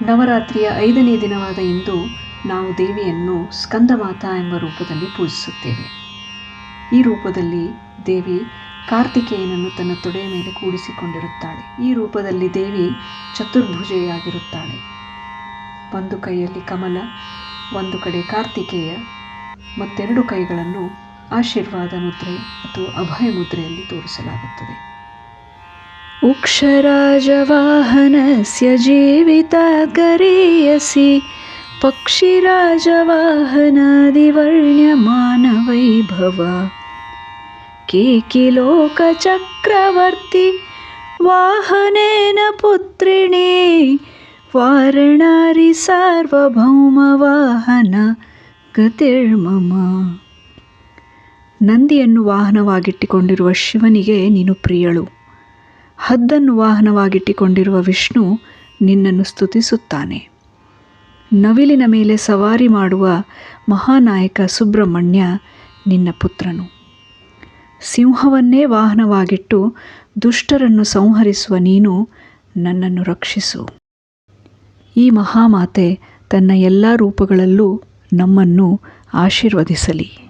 ನವರಾತ್ರಿಯ ಐದನೇ ದಿನವಾದ ಇಂದು ನಾವು ದೇವಿಯನ್ನು ಸ್ಕಂದಮಾತಾ ಎಂಬ ರೂಪದಲ್ಲಿ ಪೂಜಿಸುತ್ತೇವೆ. ಈ ರೂಪದಲ್ಲಿ ದೇವಿ ಕಾರ್ತಿಕೇಯನನ್ನು ತನ್ನ ತೊಡೆಯ ಮೇಲೆ ಕೂಡಿಸಿಕೊಂಡಿರುತ್ತಾಳೆ. ಈ ರೂಪದಲ್ಲಿ ದೇವಿ ಚತುರ್ಭುಜೆಯಾಗಿರುತ್ತಾಳೆ. ಒಂದು ಕೈಯಲ್ಲಿ ಕಮಲ, ಒಂದು ಕಡೆ ಕಾರ್ತಿಕೇಯ, ಮತ್ತೆರಡು ಕೈಗಳನ್ನು ಆಶೀರ್ವಾದ ಮುದ್ರೆ ಅಥವಾ ಅಭಯ ಮುದ್ರೆಯಲ್ಲಿ ತೋರಿಸಲಾಗುತ್ತದೆ. उक्षराजवाहनस्य जीविताद्गरीयसि पक्षिराजवाहनादिवर्ण्यमानवैभव केकिलोकचक्रवर्ति वाहनेन पुत्रिणे वारणारि ಸಾರ್ವಭೌಮವಾಹನ ಗತಿರ್ಮಮ ನಂದಿಯನ್ನು ವಾಹನವಾಗಿಟ್ಟಿಕೊಂಡಿರುವ ಶಿವನಿಗೆ ನೀನು ಪ್ರಿಯಳು ಹದ್ದನ್ನು ವಾಹನವಾಗಿಟ್ಟಿಕೊಂಡಿರುವ ವಿಷ್ಣು ನಿನ್ನನ್ನು ಸ್ತುತಿಸುತ್ತಾನೆ. ನವಿಲಿನ ಮೇಲೆ ಸವಾರಿ ಮಾಡುವ ಮಹಾನಾಯಕ ಸುಬ್ರಹ್ಮಣ್ಯ ನಿನ್ನ ಪುತ್ರನು. ಸಿಂಹವನ್ನೇ ವಾಹನವಾಗಿಟ್ಟು ದುಷ್ಟರನ್ನು ಸಂಹರಿಸುವ ನೀನು ನನ್ನನ್ನು ರಕ್ಷಿಸು. ಈ ಮಹಾಮಾತೆ ತನ್ನ ಎಲ್ಲ ರೂಪಗಳಲ್ಲೂ ನಮ್ಮನ್ನು ಆಶೀರ್ವದಿಸಲಿ.